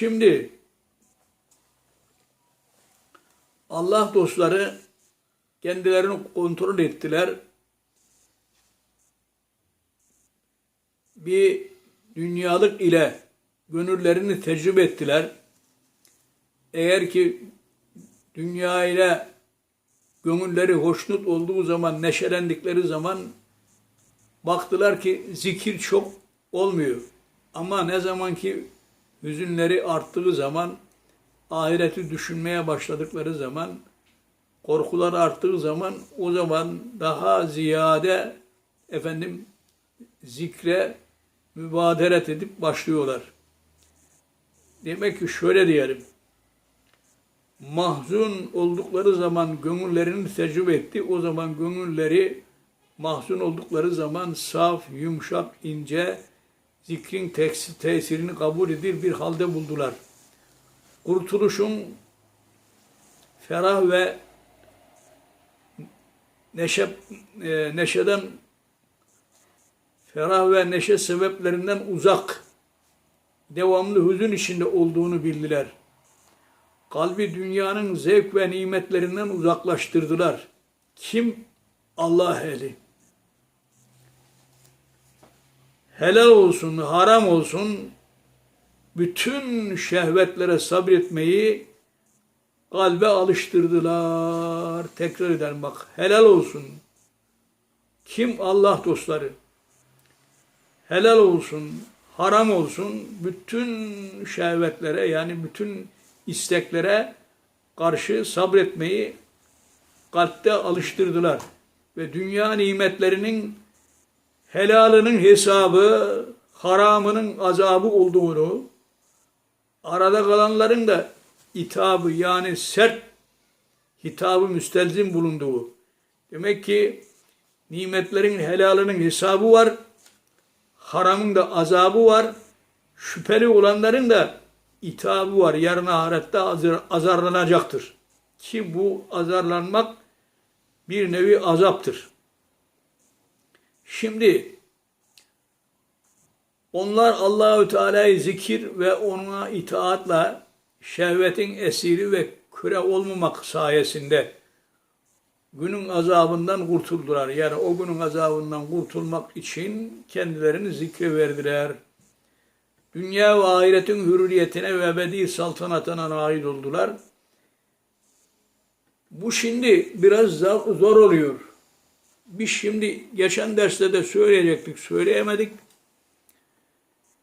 Şimdi Allah dostları kendilerini kontrol ettiler. Bir dünyalık ile gönüllerini tecrübe ettiler. Eğer ki dünya ile gönülleri hoşnut olduğu zaman, neşelendikleri zaman baktılar ki zikir çok olmuyor. Ama ne zaman ki hüzünleri arttığı zaman, ahireti düşünmeye başladıkları zaman, korkular arttığı zaman o zaman daha ziyade efendim zikre mübaderet edip başlıyorlar. Demek ki şöyle diyelim. Mahzun oldukları zaman gönüllerini tecrübe etti. O zaman gönülleri mahzun oldukları zaman saf, yumuşak, ince, zikrin tes- tesirini kabul edir bir halde buldular. Kurtuluşun ferah ve neşe, e, neşeden ferah ve neşe sebeplerinden uzak, devamlı hüzün içinde olduğunu bildiler. Kalbi dünyanın zevk ve nimetlerinden uzaklaştırdılar. Kim? Allah ehli. Helal olsun, haram olsun, bütün şehvetlere sabretmeyi kalbe alıştırdılar. Tekrar ederim bak, helal olsun. Kim? Allah dostları helal olsun, haram olsun, bütün şehvetlere yani bütün isteklere karşı sabretmeyi kalpte alıştırdılar. Ve dünya nimetlerinin helalının hesabı, haramının azabı olduğunu, arada kalanların da itabı yani sert hitabı müstelzim bulunduğu. Demek ki nimetlerin helalının hesabı var, haramın da azabı var, şüpheli olanların da itabı var. Yarın ahirette azar, azarlanacaktır. Ki bu azarlanmak bir nevi azaptır. Şimdi onlar Allahü Teala'yı zikir ve ona itaatla şehvetin esiri ve küre olmamak sayesinde günün azabından kurtuldular. Yani o günün azabından kurtulmak için kendilerini zikre verdiler. Dünya ve ahiretin hürriyetine ve ebedi saltanatına nail oldular. Bu şimdi biraz zor oluyor. Biz şimdi geçen derste de söyleyecektik, söyleyemedik.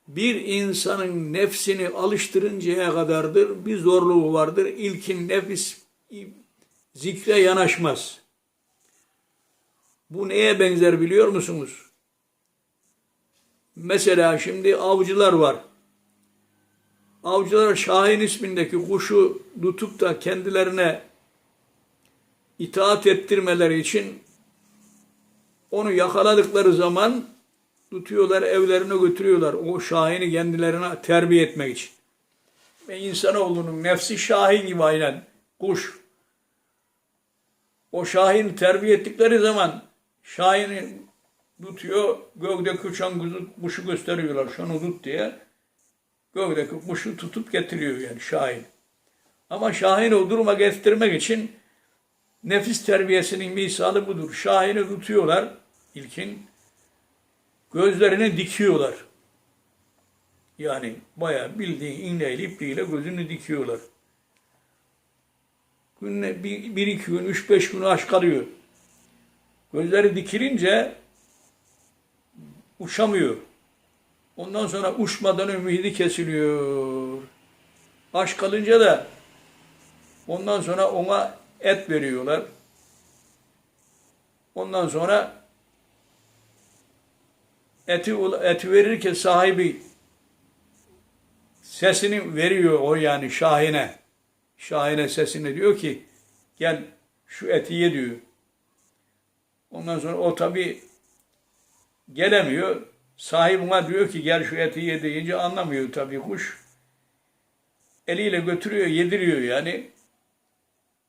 Bir insanın nefsini alıştırıncaya kadardır bir zorluğu vardır. İlkin nefis zikre yanaşmaz. Bu neye benzer biliyor musunuz? Mesela şimdi avcılar var. Avcılar Şahin ismindeki kuşu tutup da kendilerine itaat ettirmeleri için onu yakaladıkları zaman tutuyorlar evlerine götürüyorlar. O Şahin'i kendilerine terbiye etmek için. Ve insanoğlunun nefsi Şahin gibi aynen kuş. O Şahin terbiye ettikleri zaman Şahin'i tutuyor, gökdeki uçan kuşu gösteriyorlar, şunu tut diye. Gökdeki kuşu tutup getiriyor yani Şahin. Ama Şahin'i o duruma getirmek için nefis terbiyesinin misalı budur. Şahin'i tutuyorlar ilkin, gözlerini dikiyorlar. Yani bayağı bildiğin iğneyle ipliğiyle gözünü dikiyorlar. Günde bir, bir iki gün, üç beş gün aç kalıyor. Gözleri dikilince uçamıyor. Ondan sonra uçmadan ümidi kesiliyor. Aç kalınca da ondan sonra ona et veriyorlar. Ondan sonra eti, eti verirken sahibi sesini veriyor o yani Şahin'e. Şahin'e sesini diyor ki gel şu eti ye diyor. Ondan sonra o tabi gelemiyor. Sahibine diyor ki gel şu eti ye deyince anlamıyor tabi kuş. Eliyle götürüyor, yediriyor yani.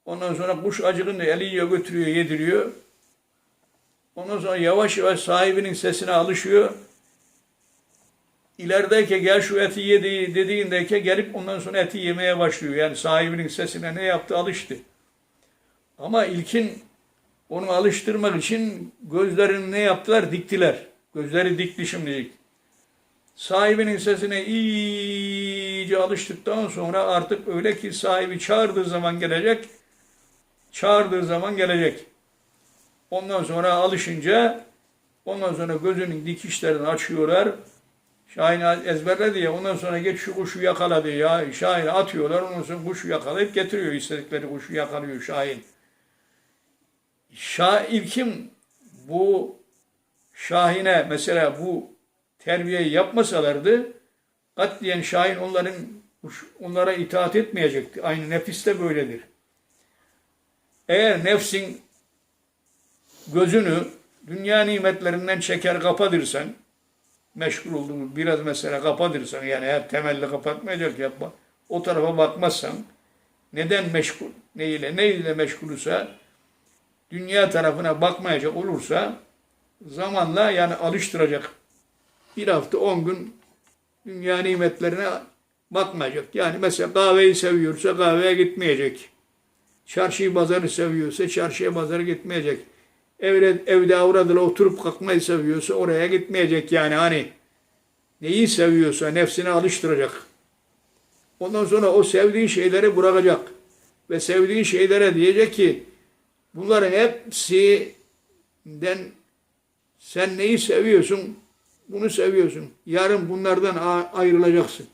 Ondan sonra kuş acıkınca eliyle götürüyor, yediriyor. Ondan sonra yavaş yavaş sahibinin sesine alışıyor. ilerideyken gel şu eti ye dedi- dediğindeyken gelip ondan sonra eti yemeye başlıyor. Yani sahibinin sesine ne yaptı alıştı. Ama ilkin onu alıştırmak için gözlerini ne yaptılar? Diktiler. Gözleri dikti şimdilik. Sahibinin sesine iyice alıştıktan sonra artık öyle ki sahibi çağırdığı zaman gelecek. Çağırdığı zaman gelecek. Ondan sonra alışınca ondan sonra gözünün dikişlerini açıyorlar. Şahin ezberledi ya ondan sonra geç şu kuşu yakaladı ya. Şahin atıyorlar ondan sonra kuşu yakalayıp getiriyor istedikleri kuşu yakalıyor Şahin. Şah ilkim bu Şahin'e mesela bu terbiyeyi yapmasalardı katliyen Şahin onların onlara itaat etmeyecekti. Aynı nefis de böyledir. Eğer nefsin gözünü dünya nimetlerinden çeker kapatırsan, meşgul olduğun biraz mesela kapatırsan, yani hep temelli kapatmayacak yapma, o tarafa bakmazsan, neden meşgul, neyle, neyle meşgulüse, dünya tarafına bakmayacak olursa, zamanla yani alıştıracak. Bir hafta, on gün dünya nimetlerine bakmayacak. Yani mesela kahveyi seviyorsa kahveye gitmeyecek. Çarşıyı pazarı seviyorsa çarşıya pazara gitmeyecek. Evde, evde avradıyla oturup kalkmayı seviyorsa oraya gitmeyecek yani hani. Neyi seviyorsa nefsine alıştıracak. Ondan sonra o sevdiği şeyleri bırakacak. Ve sevdiği şeylere diyecek ki bunların hepsinden sen neyi seviyorsun? Bunu seviyorsun. Yarın bunlardan ayrılacaksın.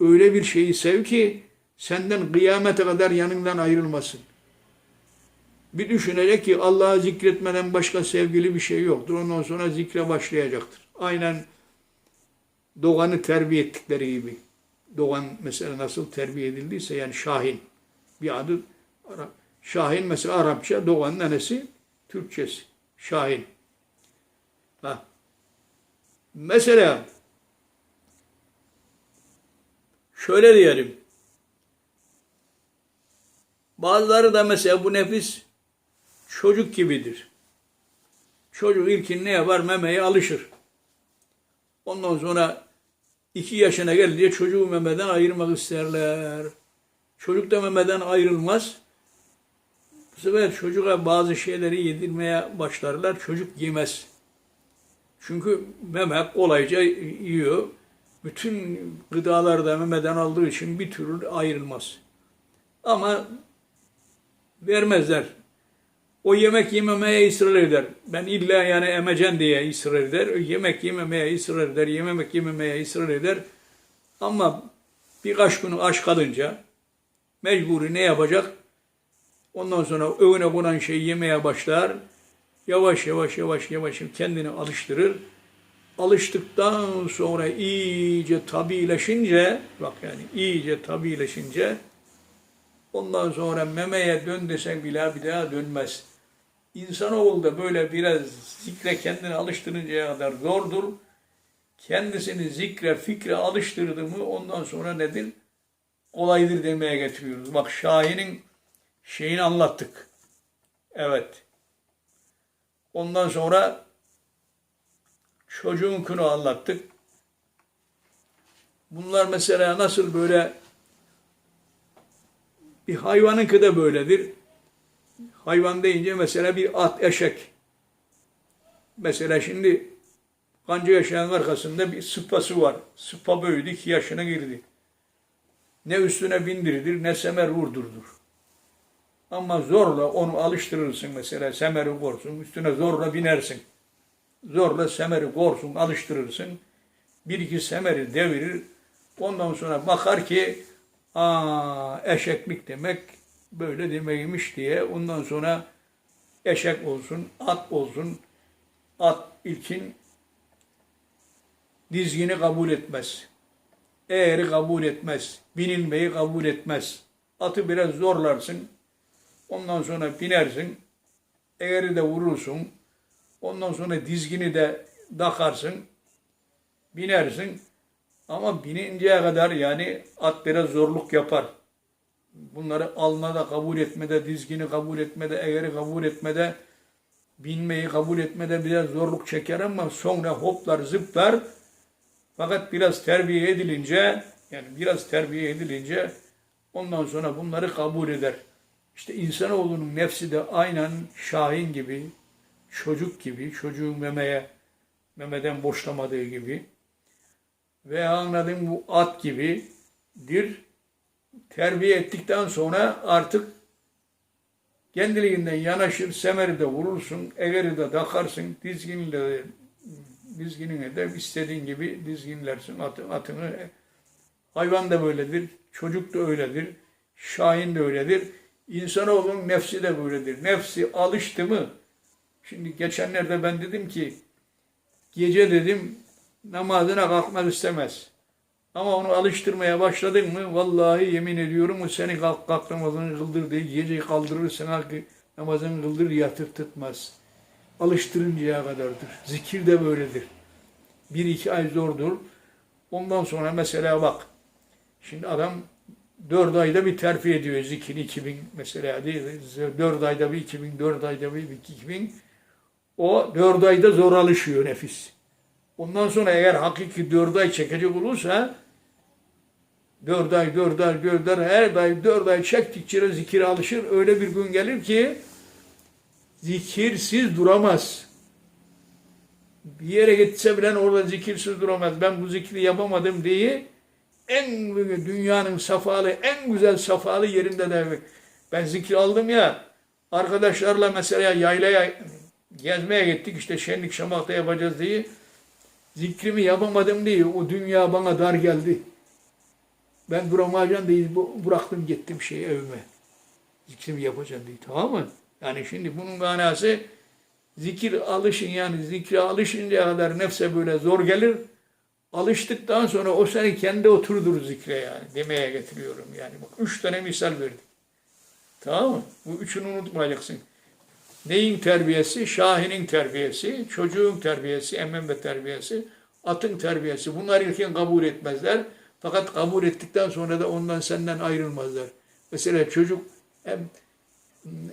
Öyle bir şeyi sev ki senden kıyamete kadar yanından ayrılmasın. Bir düşünecek ki Allah'ı zikretmeden başka sevgili bir şey yoktur. Ondan sonra zikre başlayacaktır. Aynen Doğan'ı terbiye ettikleri gibi. Doğan mesela nasıl terbiye edildiyse yani Şahin bir adı Arap. Şahin mesela Arapça, Doğan'ın annesi Türkçesi. Şahin. Ha. Mesela şöyle diyelim. Bazıları da mesela bu nefis çocuk gibidir. Çocuk ilkin ne yapar? Memeye alışır. Ondan sonra iki yaşına gelince çocuğu memeden ayırmak isterler. Çocuk da memeden ayrılmaz. Bu sefer çocuğa bazı şeyleri yedirmeye başlarlar. Çocuk yemez. Çünkü meme kolayca yiyor. Bütün gıdaları da memeden aldığı için bir türlü ayrılmaz. Ama vermezler. O yemek yememeye ısrar eder. Ben illa yani emecen diye ısrar eder. Yemek yememeye ısrar eder. Yememek yememeye ısrar eder. Ama birkaç gün aç kalınca mecburi ne yapacak? Ondan sonra öğüne konan şeyi yemeye başlar. Yavaş yavaş yavaş yavaş kendini alıştırır. Alıştıktan sonra iyice tabileşince, bak yani iyice tabileşince Ondan sonra memeye dön desen bile bir daha dönmez. İnsanoğlu da böyle biraz zikre kendini alıştırıncaya kadar zordur. Kendisini zikre, fikre alıştırdı mı ondan sonra nedir? Kolaydır demeye getiriyoruz. Bak Şahin'in şeyini anlattık. Evet. Ondan sonra çocuğun kunu anlattık. Bunlar mesela nasıl böyle bir hayvanınki de böyledir. Hayvan deyince mesela bir at, eşek. Mesela şimdi kanca yaşayan arkasında bir sıpası var. Sıpa büyüdü, iki yaşına girdi. Ne üstüne bindirilir, ne semer vurdurdur. Ama zorla onu alıştırırsın mesela, semeri korsun, üstüne zorla binersin. Zorla semeri korsun, alıştırırsın. Bir iki semeri devirir. Ondan sonra bakar ki Aa, eşeklik demek böyle demeymiş diye ondan sonra eşek olsun, at olsun, at ilkin dizgini kabul etmez. Eğeri kabul etmez. Binilmeyi kabul etmez. Atı biraz zorlarsın. Ondan sonra binersin. Eğeri de vurursun. Ondan sonra dizgini de takarsın. Binersin. Ama bininceye kadar yani at biraz zorluk yapar. Bunları almada, kabul etmede, dizgini kabul etmede, eğeri kabul etmede, binmeyi kabul etmede biraz zorluk çeker ama sonra hoplar, zıplar, Fakat biraz terbiye edilince, yani biraz terbiye edilince ondan sonra bunları kabul eder. İşte insanoğlunun nefsi de aynen Şahin gibi, çocuk gibi, çocuğun memeye, memeden boşlamadığı gibi ve anladığım bu at gibidir. Terbiye ettikten sonra artık kendiliğinden yanaşır, semeri de vurursun, egeri de takarsın, dizginle de, dizginine de istediğin gibi dizginlersin atı, atını. Hayvan da böyledir, çocuk da öyledir, şahin de öyledir. İnsanoğlunun nefsi de böyledir. Nefsi alıştı mı? Şimdi geçenlerde ben dedim ki, gece dedim namazına kalkmak istemez. Ama onu alıştırmaya başladın mı vallahi yemin ediyorum seni kalk kalk namazını kıldır diye gece kaldırır sana namazını kıldır yatır tutmaz. Alıştırıncaya kadardır. Zikir de böyledir. Bir iki ay zordur. Ondan sonra mesela bak. Şimdi adam dört ayda bir terfi ediyor zikir 2000 mesela değil. Dört ayda bir 2000, dört ayda bir 2000. O dört ayda zor alışıyor nefis. Ondan sonra eğer hakiki dört ay çekecek olursa dört ay, dört ay, dört ay, her ay, dört ay çektikçe zikire alışır. Öyle bir gün gelir ki zikirsiz duramaz. Bir yere gitse bile orada zikirsiz duramaz. Ben bu zikri yapamadım diye en dünyanın safalı, en güzel safalı yerinde de ben zikri aldım ya arkadaşlarla mesela yaylaya gezmeye gittik işte şenlik şamakta yapacağız diye zikrimi yapamadım diye o dünya bana dar geldi. Ben duramayacağım diye bıraktım gittim şey evime. Zikrimi yapacağım diye tamam mı? Yani şimdi bunun manası zikir alışın yani zikre alışıncaya kadar nefse böyle zor gelir. Alıştıktan sonra o seni kendi oturdur zikre yani demeye getiriyorum yani. Bak üç tane misal verdim. Tamam mı? Bu üçünü unutmayacaksın. Neyin terbiyesi? Şahinin terbiyesi, çocuğun terbiyesi, emmem ve terbiyesi, atın terbiyesi. Bunlar ilken kabul etmezler. Fakat kabul ettikten sonra da ondan senden ayrılmazlar. Mesela çocuk em,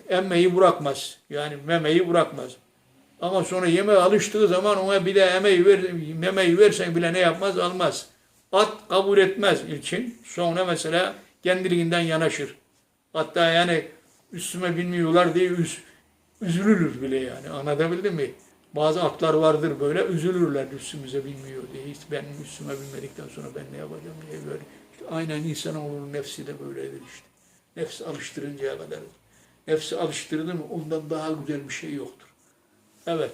emmeyi bırakmaz. Yani memeyi bırakmaz. Ama sonra yemeğe alıştığı zaman ona bir de emeği ver, memeyi versen bile ne yapmaz? Almaz. At kabul etmez ilkin. Sonra mesela kendiliğinden yanaşır. Hatta yani üstüme binmiyorlar diye üz, üzülürüz bile yani. Anlatabildim mi? Bazı atlar vardır böyle üzülürler üstümüze binmiyor diye. Hiç benim üstüme binmedikten sonra ben ne yapacağım diye böyle. İşte aynen insanoğlunun nefsi de böyledir işte. Nefsi alıştırıncaya kadar. Nefsi alıştırdı mı ondan daha güzel bir şey yoktur. Evet.